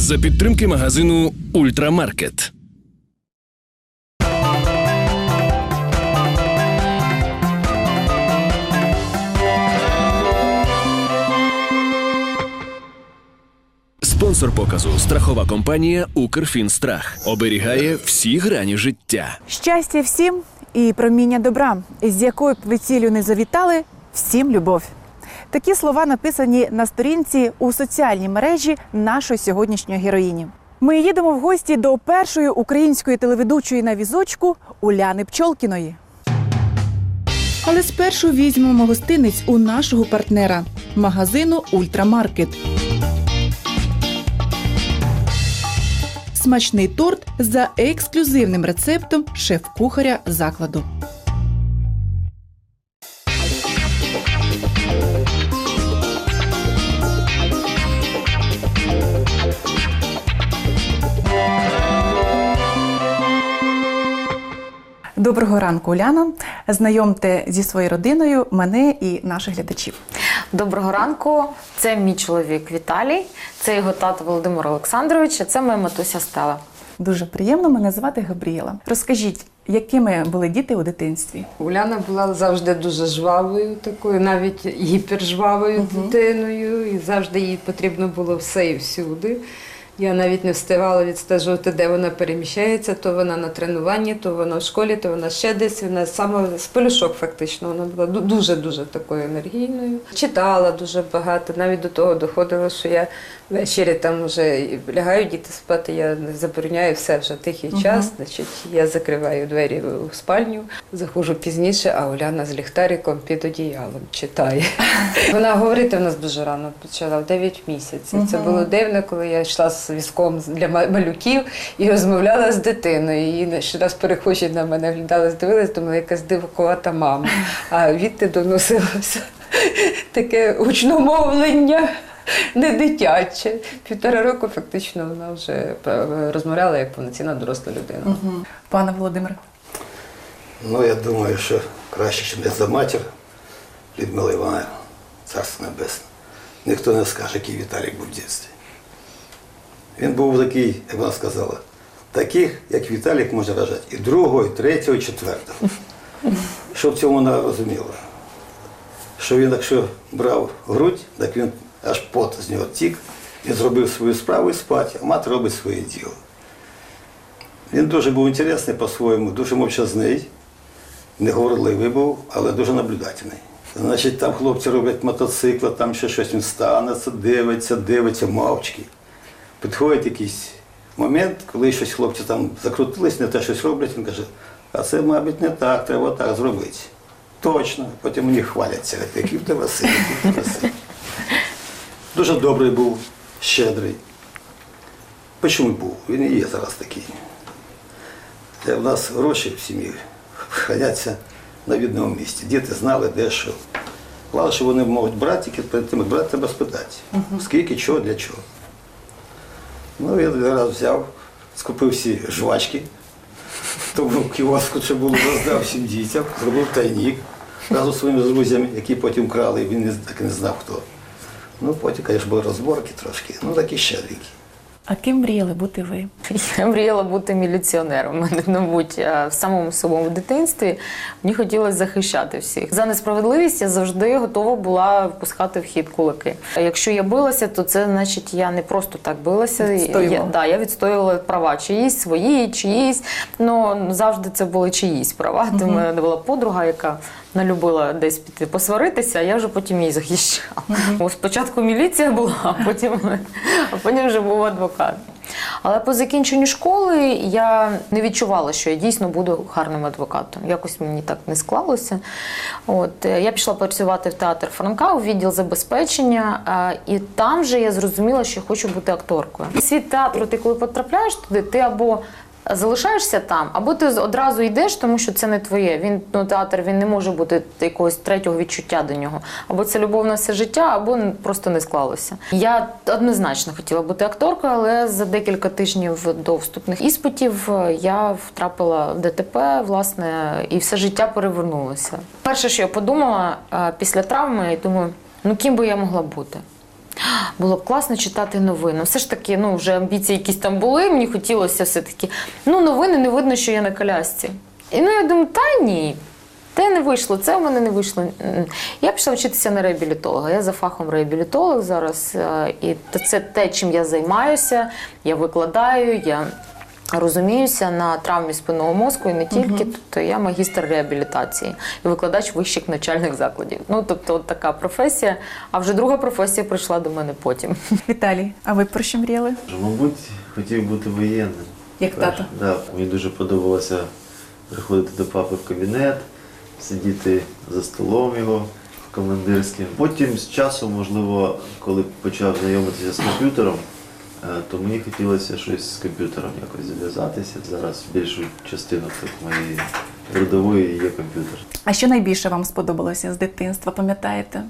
за підтримки магазину Ультрамаркет. Спонсор показу страхова компанія Укрфінстрах оберігає всі грані життя. Щастя всім і проміння добра, з якою б ви цілю не завітали, всім любов. Такі слова написані на сторінці у соціальній мережі нашої сьогоднішньої героїні. Ми їдемо в гості до першої української телеведучої на візочку Уляни Пчолкіної. Але спершу візьмемо гостинець у нашого партнера магазину Ультрамаркет. Смачний торт за ексклюзивним рецептом шеф-кухаря закладу. Доброго ранку, Уляно. Знайомте зі своєю родиною мене і наших глядачів. Доброго ранку. Це мій чоловік Віталій, це його тато Володимир Олександрович, а це моя матуся Стела. Дуже приємно мене звати Габріела. Розкажіть, якими були діти у дитинстві? Уляна була завжди дуже жвавою, такою, навіть гіпержвавою дитиною, і завжди їй потрібно було все і всюди. Я навіть не встигала відстежувати, де вона переміщається, то вона на тренуванні, то вона в школі, то вона ще десь. Вона саме з полюшок фактично. Вона була дуже-дуже такою енергійною. Читала дуже багато, навіть до того доходило, що я ввечері там вже лягають діти спати, я забороняю все вже тихий час. Значить, я закриваю двері у спальню, заходжу пізніше, а Уляна з ліхтариком під одіялом читає. Вона говорити в нас дуже рано почала, в 9 місяців. Це було дивно, коли я йшла з візком для ма- малюків і розмовляла з дитиною. І ще раз перехожі на мене глядали, здивились, думала, якась дивакувата мама. А відти доносилося таке учномовлення. Не дитяче. Півтора року фактично вона вже е, розмовляла як повноцінна доросла людина. Пане Володимире. Ну, я думаю, що краще, ніж за матір Людмила Івановна, царство небесне. Ніхто не скаже, який Віталік був в дитинстві. Він був такий, як вона сказала, таких, як Віталік може рожати. І другого, і третього, і четвертого. Що в цьому вона розуміла? Що він, якщо брав грудь, так він аж пот з нього тік, він зробив свою справу і спать, а мати робить своє діло. Він дуже був інтересний по-своєму, дуже мовчазний, неговорливий був, але дуже наблюдательний. Значить, там хлопці роблять мотоцикли, там ще щось він станеться, дивиться, дивиться, мовчки. Підходить якийсь момент, коли щось хлопці там закрутились, не те щось роблять, він каже, а це, мабуть, не так, треба так зробити. Точно. Потім мені хваляться, який в тебе син, який в тебе син. Дуже добрий був, щедрий. Чому був? Він і є зараз такий. Це в нас гроші в сім'ї храняться на відному місці. Діти знали, де що. Головне, що вони можуть брати, тільки перед тим, брати, треба спитати. Скільки, чого, для чого. Ну, я один раз взяв, скупив всі жвачки, тому кіоску це було, роздав всім дітям, зробив тайнік разом зі своїми друзями, які потім крали, він так і не знав хто. Ну, потім, звісно, були розборки трошки, ну такі щедренькі. А ким мріяли бути ви? Я мріяла бути міліціонером. Мабуть, е, в самому своєму дитинстві мені хотілося захищати всіх. За несправедливість я завжди готова була впускати в хід кулаки. А Якщо я билася, то це значить я не просто так билася. Я, да, я відстоювала права чиїсь, свої, чиїсь. Ну завжди це були чиїсь права. Тому в мене була подруга, яка не любила десь піти посваритися, а я вже потім її захищала. Бо спочатку міліція була, а потім, а потім вже був адвокат. Але по закінченню школи я не відчувала, що я дійсно буду гарним адвокатом. Якось мені так не склалося. От е, я пішла працювати в театр Франка у відділ забезпечення, е, і там же я зрозуміла, що хочу бути акторкою. Світ театру, ти коли потрапляєш туди, ти або залишаєшся там, або ти одразу йдеш, тому що це не твоє. Він ну, театр він не може бути якогось третього відчуття до нього. Або це любов на все життя, або просто не склалося. Я однозначно хотіла бути акторкою, але за декілька тижнів до вступних іспитів е, я втрапила в ДТП, власне, і все життя перевернулося. Перше, що я подумала е, після травми, я думаю, ну ким би я могла бути. Було б класно читати новини. Все ж таки, ну вже амбіції якісь там були. Мені хотілося все-таки. Ну, новини не видно, що я на колясці. І ну я думаю, та ні. Те не вийшло, це в мене не вийшло. Я пішла вчитися на реабілітолога. Я за фахом реабілітолог зараз. е, І це те, чим я займаюся. Я викладаю, я розуміюся на травмі спинного мозку і не тільки. Тобто я магістр реабілітації і викладач вищих навчальних закладів. Ну тобто, от така професія. А вже друга професія прийшла до мене потім. Віталій, а ви про що мріяли? Мабуть, хотів бути воєнним. Як тато? Да, мені дуже подобалося приходити до папи в кабінет, сидіти за столом його командирським. Потім з часом, можливо, коли почав знайомитися з комп'ютером, то мені хотілося щось з комп'ютером якось зв'язатися. Зараз більшу частину так, моєї родової є комп'ютер. А що найбільше вам сподобалося з дитинства, пам'ятаєте?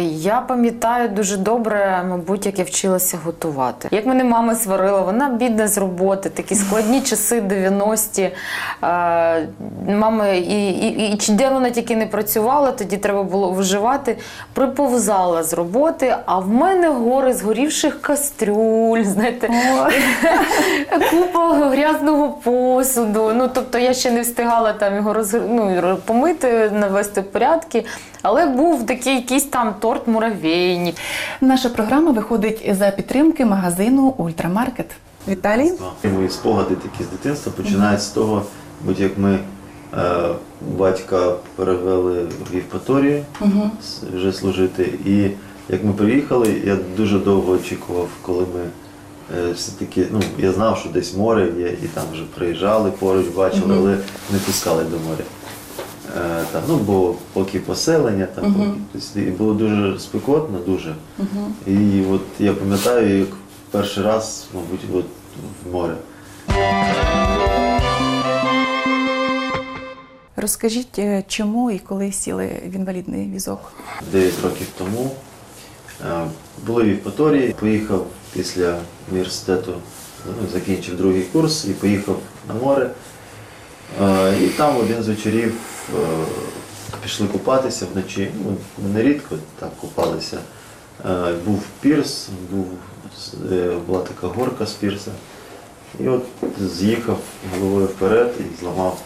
Я пам'ятаю дуже добре, мабуть, як я вчилася готувати. Як мене мама сварила, вона бідна з роботи, такі складні часи 90-ті. Е, Мама і, і, і де вона тільки не працювала, тоді треба було виживати. Приповзала з роботи, а в мене гори згорівших кастрюль, знаєте, купа грязного посуду. Ну, тобто я ще не встигала там його роз... ну, помити, навести в порядки. Але був такий якийсь там торт муравейник. Наша програма виходить за підтримки магазину Ультрамаркет. Віталій? Мої спогади такі з дитинства починаються з того, будь як ми е, батька перевели в Євпаторію с- вже служити. І як ми приїхали, я дуже довго очікував, коли ми е, все-таки, ну, я знав, що десь море є, і там вже приїжджали поруч, бачили, але не пускали до моря. Е, там, ну, бо поки поселення, там, і було дуже спекотно, дуже. І от я пам'ятаю, як перший раз, мабуть, от, в море. Розкажіть, е, чому і коли сіли в інвалідний візок? 9 років тому. Е, Були в Євпаторії, поїхав після університету, ну, закінчив другий курс і поїхав на море. Е, І там один з вечорів е, пішли купатися вночі. Ну, нерідко так купалися. Е, Був пірс, був, була така горка з пірса. І от з'їхав головою вперед і зламав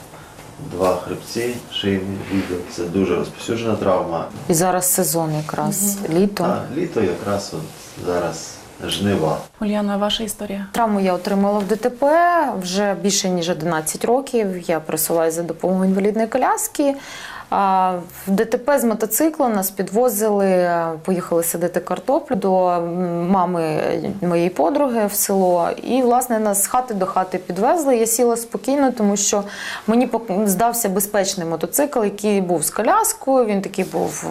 два хребці, шийний відділ. Це дуже розповсюджена травма. І зараз сезон якраз літо. А літо якраз от зараз жнива. Ульяна, ваша історія? Травму я отримала в ДТП вже більше ніж 11 років. Я пересуваюся за допомогою інвалідної коляски. В ДТП з мотоцикла нас підвозили, поїхали садити картоплю до мами моєї подруги в село. І, власне, нас з хати до хати підвезли. Я сіла спокійно, тому що мені здався безпечний мотоцикл, який був з коляскою, він такий був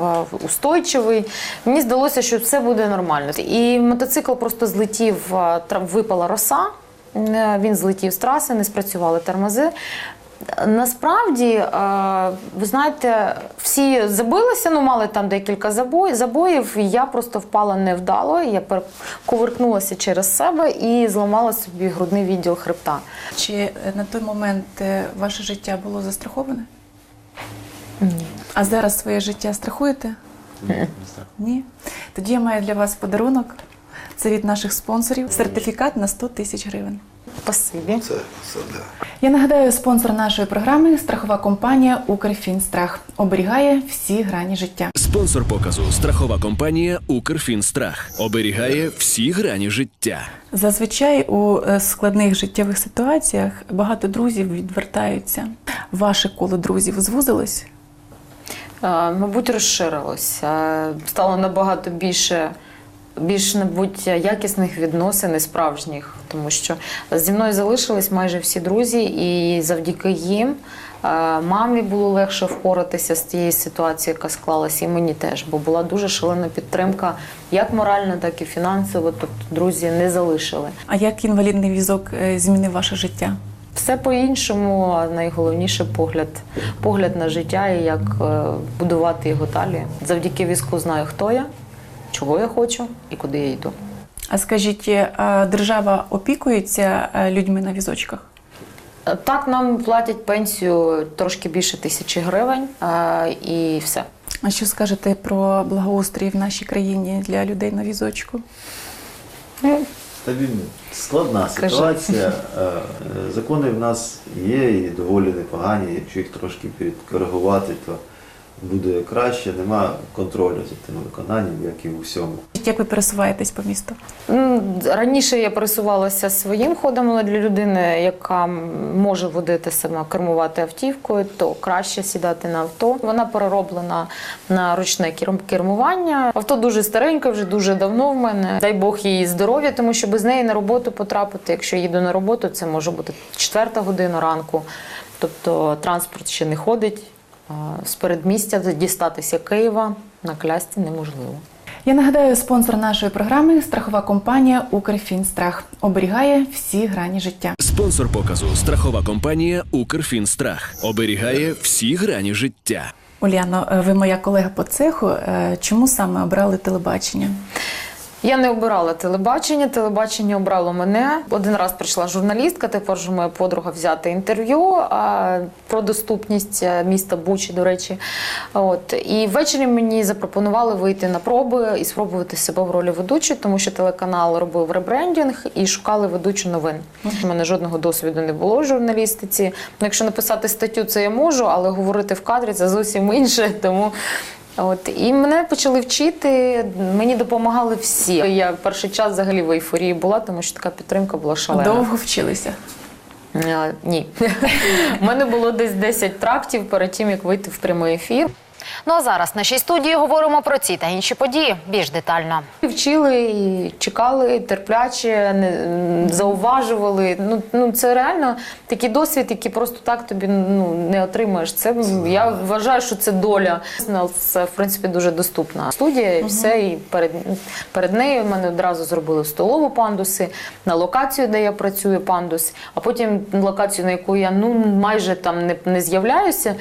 устойчивий. Мені здалося, що все буде нормально. І мотоцикл просто злетів, а, випала роса. Е, Він злетів з траси, не спрацювали тормози. Насправді, е, ви знаєте, всі забилися, ну мали там декілька забоїв. і Я просто впала невдало. Я коверкнулася через себе і зламала собі грудний відділ хребта. Чи е, на той момент е, ваше життя було застраховане? Ні. А зараз своє життя страхуєте? Ні. Ні. Тоді я маю для вас подарунок. Це від наших спонсорів. Сертифікат на 100 тисяч гривень. Спасибі. Це, це да. Я нагадаю, спонсор нашої програми страхова компанія Укрфінстрах оберігає всі грані життя. Спонсор показу страхова компанія Укрфінстрах оберігає всі грані життя. Зазвичай у е, складних життєвих ситуаціях багато друзів відвертаються. Ваше коло друзів звузилось? Мабуть, розширилося. Стало набагато більше, більш, мабуть, якісних відносин і справжніх, тому що зі мною залишились майже всі друзі, і завдяки їм е, мамі було легше впоратися з тією ситуацією, яка склалася, і мені теж, бо була дуже шалена підтримка, як моральна, так і фінансово. Тобто друзі не залишили. А як інвалідний візок е, змінив ваше життя? Все по-іншому, а найголовніше погляд, погляд на життя і як е, будувати його далі. Завдяки візку знаю, хто я, чого я хочу і куди я йду. А скажіть, е, держава опікується е, людьми на візочках? Е, Так, нам платять пенсію трошки більше тисячі гривень і все. А що скажете про благоустрій в нашій країні для людей на візочку? Стабільно. Складна ситуація. Закони в нас є і доволі непогані. Якщо їх трошки підкоригувати, то буде краще. Нема контролю за тим виконанням, як і у всьому. Як ви пересуваєтесь по місту? Раніше я пересувалася своїм ходом, але для людини, яка може водити сама кермувати автівкою, то краще сідати на авто. Вона перероблена на ручне кер- кермування. Авто дуже стареньке, вже дуже давно в мене. Дай Бог їй здоров'я, тому що без неї на роботу потрапити. Якщо їду на роботу, це може бути четверта година ранку. Тобто транспорт ще не ходить. З передмістя дістатися Києва на клясті неможливо. Я нагадаю, спонсор нашої програми страхова компанія Укрфінстрах оберігає всі грані життя. Спонсор показу страхова компанія Укрфінстрах оберігає всі грані життя. Уляно, ви моя колега по цеху. Е, Чому саме обрали телебачення? Я не обирала телебачення, телебачення обрало мене. Один раз прийшла журналістка, тепер же моя подруга взяти інтерв'ю про доступність е, міста Бучі, до речі. От і ввечері мені запропонували вийти на проби і спробувати себе в ролі ведучої, тому що телеканал робив ребрендінг і шукали ведучу новин. У мене жодного досвіду не було в журналістиці. Ну, якщо написати статтю, це я можу, але говорити в кадрі це зовсім інше. Тому От і мене почали вчити. Мені допомагали всі. Я перший час взагалі в ейфорії була, тому що така підтримка була шалена. Довго вчилися. А, Ні. У мене було десь 10 трактів перед тим, як вийти в прямий ефір. Ну а зараз в нашій студії говоримо про ці та інші події більш детально. Вчили і чекали терпляче, не зауважували. Ну, ну це реально такий досвід, який просто так тобі ну не отримаєш. Це я вважаю, що це доля. Це в принципі дуже доступна студія. І все і перед перед нею в мене одразу зробили столову пандуси на локацію, де я працюю, пандус. А потім локацію, на яку я ну майже там не, не з'являюся.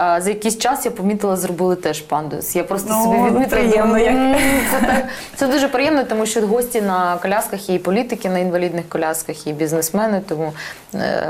А, За якийсь час я помітила, зробили теж пандус. Я просто Ну, собі відмітила. приємно, як. Це, так, це дуже приємно, тому що гості на колясках є і політики на інвалідних колясках, і бізнесмени, тому е,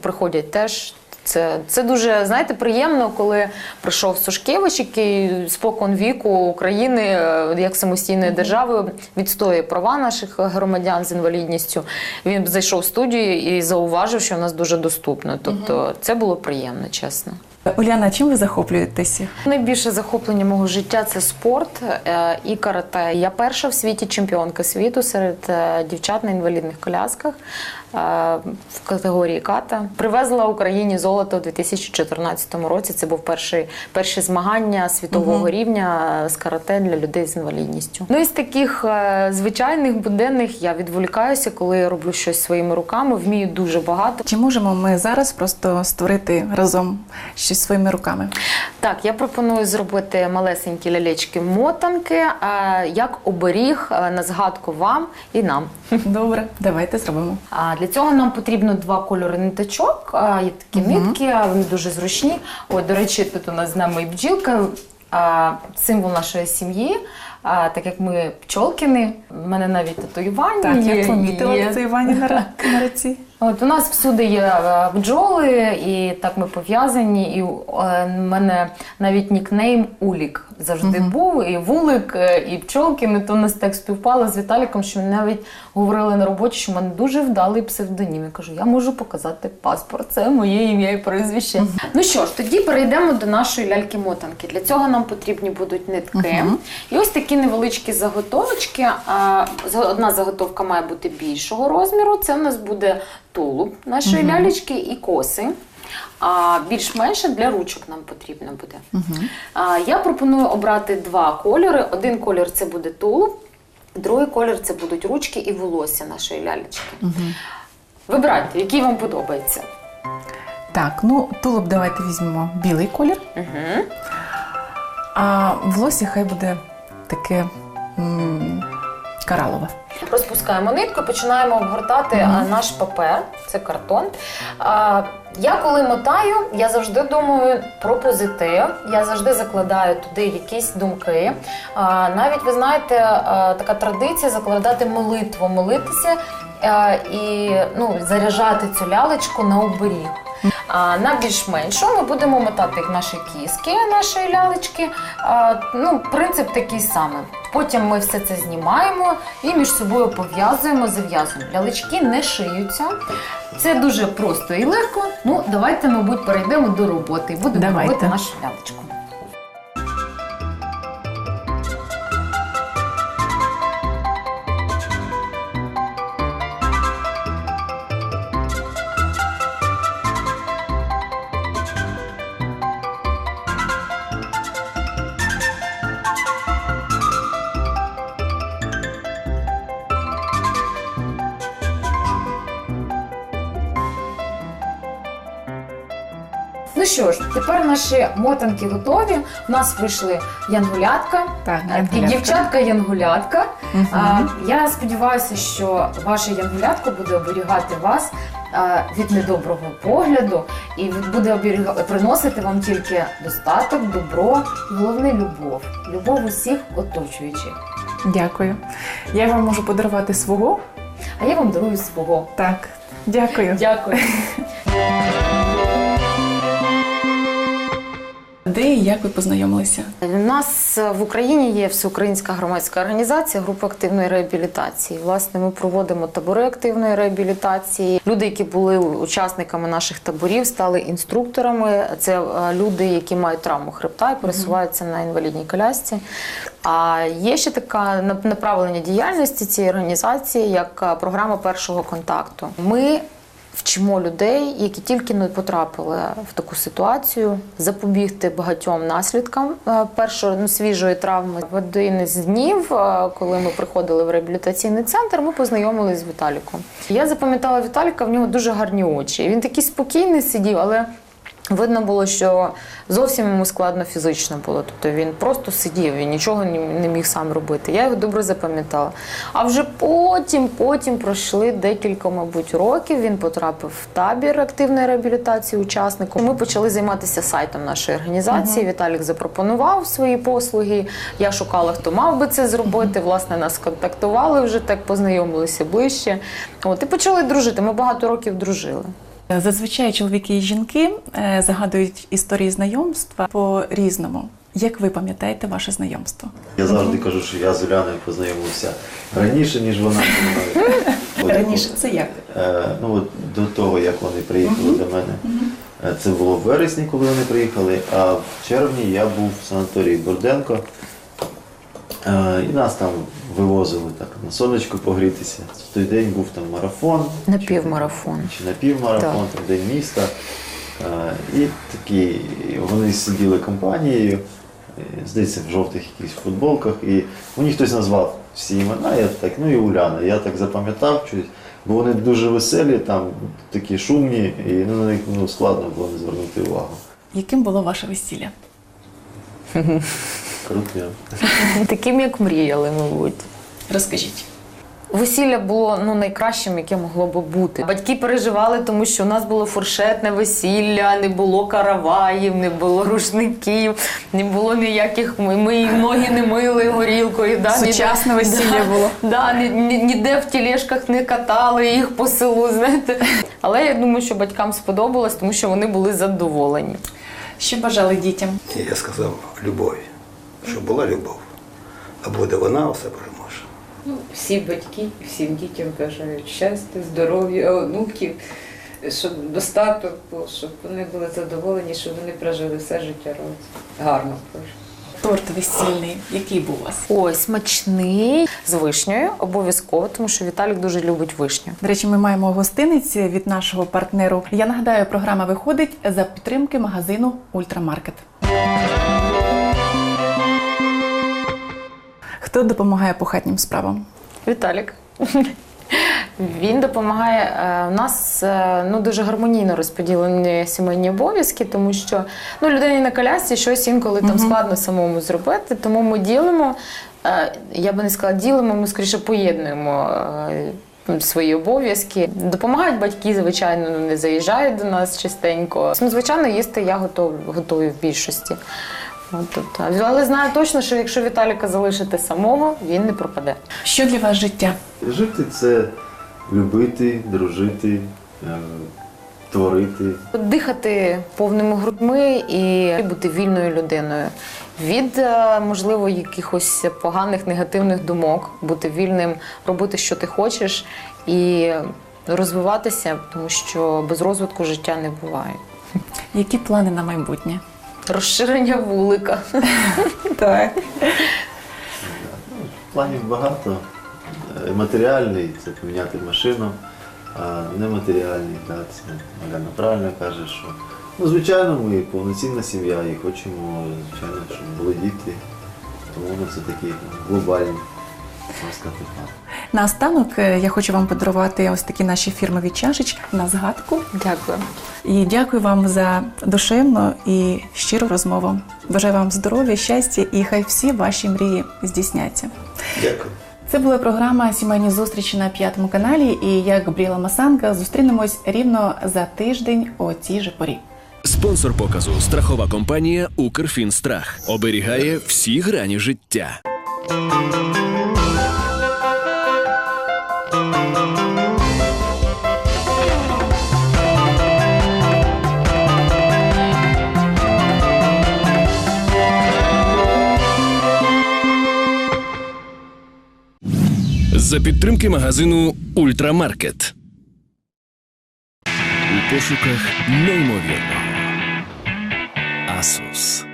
приходять теж. Це, це дуже знаєте приємно, коли прийшов Сушкевич, який спокон віку України е, як самостійної держави відстоює права наших громадян з інвалідністю. Він зайшов в студію і зауважив, що в нас дуже доступно. Тобто це було приємно, чесно. Уляна, чим ви захоплюєтеся? Найбільше захоплення мого життя це спорт е, і карате. Я перша в світі чемпіонка світу серед е, дівчат на інвалідних колясках е, в категорії ката. Привезла Україні золото у 2014 році. Це був перший перші змагання світового рівня з карате для людей з інвалідністю. Ну із таких звичайних буденних я відволікаюся, коли я роблю щось своїми руками. Вмію дуже багато. Чи можемо ми зараз просто створити разом щось своїми руками? Так, я пропоную зробити малесенькі лялечки-мотанки як оберіг на згадку вам і нам. Добре, давайте зробимо. А для цього нам потрібно два кольори ниточок. Є такі нитки, вони дуже зручні. Ой, до речі, тут у нас з нами і бджілка, символ нашої сім'ї. А, так як ми пчолкини, в мене навіть татуювання. Так, я помітила на, на руці. От у нас всюди є е, бджоли, і так ми пов'язані. І е, в мене навіть нікнейм Улік завжди був, і вулик, е, і пчолки. То у нас так співпало з Віталіком, що ми навіть говорили на роботі, що в мене дуже вдалий псевдонім. Я кажу, я можу показати паспорт. Це моє ім'я і прізвище. Ну що ж, тоді перейдемо до нашої ляльки-мотанки. Для цього нам потрібні будуть нитки. І ось такі невеличкі заготовочки. Одна заготовка має бути більшого розміру. Це у нас буде тулуб нашої лялечки і коси. А більш-менше для ручок нам потрібно буде. А, я пропоную обрати два кольори. Один колір це буде тулуб, другий колір це будуть ручки і волосся нашої лялечки. Вибирайте, який вам подобається. Так, ну тулуб давайте візьмемо білий колір, Угу. а волосся хай буде таке м, коралове. Розпускаємо нитку, починаємо обгортати а, наш папер, це картон. А, я коли мотаю, я завжди думаю про позитив. Я завжди закладаю туди якісь думки. А, навіть ви знаєте, а, така традиція закладати молитву, молитися а, і ну, заряджати цю лялечку на оберіг. А, на більш меншу ми будемо мотати наші кіски, нашої лялечки. А, ну, принцип такий самий. Потім ми все це знімаємо і між собою пов'язуємо, зав'язуємо. Лялечки не шиються. Це дуже просто і легко. Ну, давайте, мабуть, перейдемо до роботи і будемо Давайте. робити нашу лялечку. Що ж, тепер наші мотанки готові. У нас вийшли янгулятка, Так, і янгулятка. дівчатка янгулятка. Мгм. А, я сподіваюся, що ваше янгулятко буде оберігати вас а, від недоброго погляду і від- буде оберіга- приносити вам тільки достаток, добро і головне любов. Любов усіх оточуючих. Дякую. Я вам можу подарувати свого. А я вам дарую свого. Так, дякую. Дякую. Де і як ви познайомилися? У нас в Україні є всеукраїнська громадська організація група активної реабілітації. Власне, ми проводимо табори активної реабілітації. Люди, які були учасниками наших таборів, стали інструкторами. Це е, люди, які мають травму хребта і пересуваються на інвалідній колясці. А є ще така нап- направлення діяльності цієї організації, як е, програма першого контакту. Ми Вчимо людей, які тільки не потрапили в таку ситуацію, запобігти багатьом наслідкам е, першої ну, свіжої травми. В один з днів, е, коли ми приходили в реабілітаційний центр, ми познайомилися з Віталіком. Я запам'ятала Віталіка, в нього дуже гарні очі. Він такий спокійний сидів, але Видно було, що зовсім йому складно фізично було. Тобто він просто сидів, він нічого не міг сам робити. Я його добре запам'ятала. А вже потім, потім пройшли декілька, мабуть, років. Він потрапив в табір активної реабілітації учасником. Ми почали займатися сайтом нашої організації. Віталік запропонував свої послуги. Я шукала, хто мав би це зробити. Власне, нас контактували вже так, познайомилися ближче. От і почали дружити. Ми багато років дружили. Зазвичай чоловіки і жінки е, загадують історії знайомства по-різному. Як ви пам'ятаєте ваше знайомство? Я завжди кажу, що я з Уляною познайомився раніше, ніж вона зі мною. Раніше це як? Е, ну, от до того, як вони приїхали до мене. Е, Це було в вересні, коли вони приїхали, а в червні я був в санаторії Бурденко. Е, І нас там вивозили так на сонечко погрітися. В той день був там марафон. Напівмарафон. Чи напівмарафон, там день міста. Е, І такі вони сиділи компанією, е, здається, в жовтих якихось футболках. І мені хтось назвав всі імена, я так, ну і Уляна. Я так запам'ятав щось, бо вони дуже веселі, там такі шумні, і ну, на них ну, складно було не звернути увагу. Яким було ваше весілля? Круто. Таким, як мріяли, мабуть. Розкажіть. Весілля було ну найкращим, яке могло би бути. Батьки переживали, тому що у нас було фуршетне весілля, не було караваїв, не було рушників, не було ніяких ми, ми ноги не мили горілкою. Да, Сучасне ніде- весілля да, було. Да, ні, ні- ніде в тілешках не катали їх по селу. Знаєте, але я думаю, що батькам сподобалось, тому що вони були задоволені. Що бажали дітям? Я сказав любові, щоб була любов. А буде вона, все переможе. Всі батьки, всім дітям бажають щастя, здоров'я, онуків, щоб достаток був, щоб вони були задоволені, щоб вони прожили все життя разом. Гарно прожили. Торт весільний. Який був у вас? Ой, смачний з вишнею, обов'язково, тому що Віталік дуже любить вишню. До речі, ми маємо гостиниці від нашого партнеру. Я нагадаю, програма виходить за підтримки магазину Ультрамаркет. Хто допомагає по хатнім справам? Віталік. Він допомагає. Е, У нас е, ну, дуже гармонійно розподілені сімейні обов'язки, тому що ну, людині на колясці щось інколи там складно самому зробити. Тому ми ділимо, е, я би не сказала, ділимо, ми скоріше поєднуємо. е, Свої обов'язки допомагають батьки, звичайно, ну, не заїжджають до нас частенько. Ну, звичайно, їсти я готов, готую в більшості. От, тобто, але знаю точно, що якщо Віталіка залишити самого, він не пропаде. Що для вас життя? Жити це любити, дружити, е, творити. Дихати повними грудьми і бути вільною людиною. Від, е, можливо, якихось поганих негативних думок, бути вільним, робити, що ти хочеш, і розвиватися, тому що без розвитку життя не буває. Які плани на майбутнє? Розширення вулика. Так. Планів багато. Е, Матеріальний це поміняти машину, а нематеріальний, да, це Оляна правильно каже, що ну, звичайно, ми повноцінна сім'я і хочемо, звичайно, щоб були діти. Тому це такі глобальні, сказати, плани. Наостанок е, я хочу вам подарувати ось такі наші фірмові чашечки на згадку. Дякую. І дякую вам за душевну і щиру розмову. Бажаю вам здоров'я, щастя і хай всі ваші мрії здійсняться. Дякую. Це була програма Сімейні зустрічі на п'ятому каналі. І я, Габріела Масанка, зустрінемось рівно за тиждень о цій же порі. Спонсор показу страхова компанія Укрфінстрах оберігає всі грані життя. За підтримки магазину Ультрамаркет. У пошуках неймовірного. Asus.